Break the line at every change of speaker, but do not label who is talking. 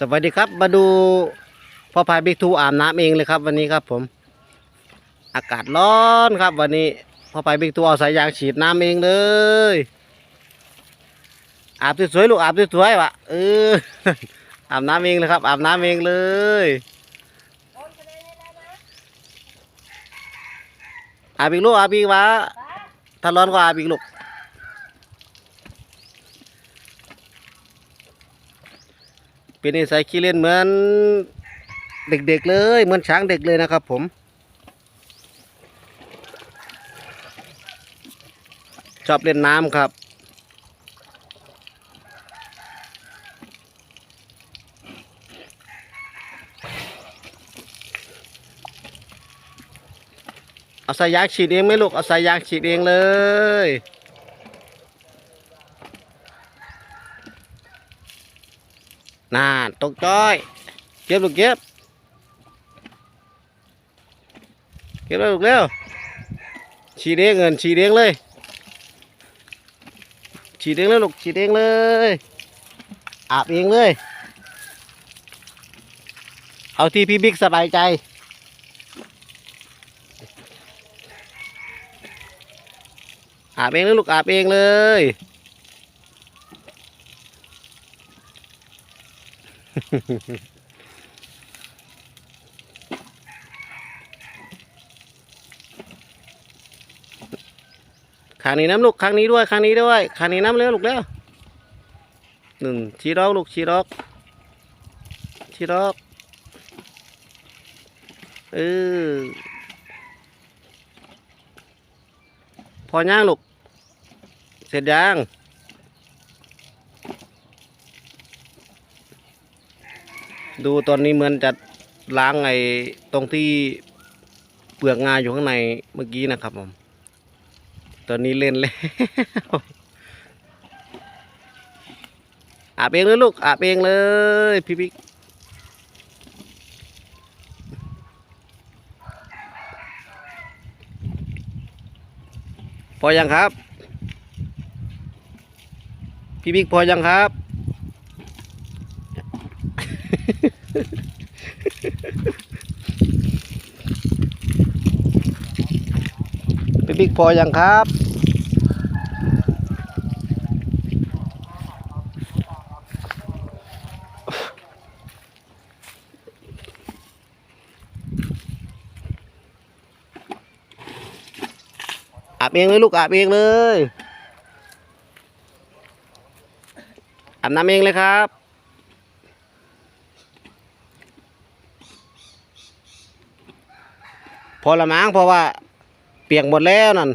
สวัสดีครับมาดูพ่อพายบิ๊กทูอาบน้ำเองเลยครับ วันนี้ครับผม อากาศร้อนครับ วันนี้พ่อพายบิ๊กทูเอาสายยางฉีดน้ำเองเลย อาบสวยๆลูกอาบสวยๆวะเอออาบน้ำเองเลยครับ อาบน้ำเองเลยอาบอีกลูกอาบอีกวะถ้าร้อนก็อาบอีกลูก เป็นนิสัยขี้เล่นเหมือนเด็กๆเลยเหมือนช้างเด็กเลยนะครับผม ชอบเล่นน้ำครับ เอาสายยางฉีดเองไหมลูก เอาสายยางฉีดเองเลย น่าตกจ้อยเก็บลูกเก็บเก็บแล้วลูกเร็วฉีดเองเงินฉีดเองเลยฉีดเองเลยลูกฉีดเองเลยอาบเองเลย เอาที่พี่บิ๊กสบายใจอาบเองเลยลูกอาบเองเลย ขางนี้น้ำลูกขางนี้ด้วยขางนี้ด้วยขางนี้น้ำเร็วลูกเร็วหนึ่งชีดอกลูกชีดอกชีดอกเออพอย่างลูก เสร็จยัง ดูตอนนี้เหมือนจะล้างไอ้ตรงที่เปลือกงาอยู่ข้างในเมื่อกี้นะครับผม ตอนนี้เล่นแล้ว อาบเองเลยลูก อาบเองเลยพี่บิ๊กพอยังครับ พี่บิ๊กพอยังครับ พี่บิ๊กพอยังครับอาบเองเลยลูกอาบเองเลยอาบน้ำเองเลยครับ พอละมั้งเพราะว่าเปียกหมดแล้วนั่น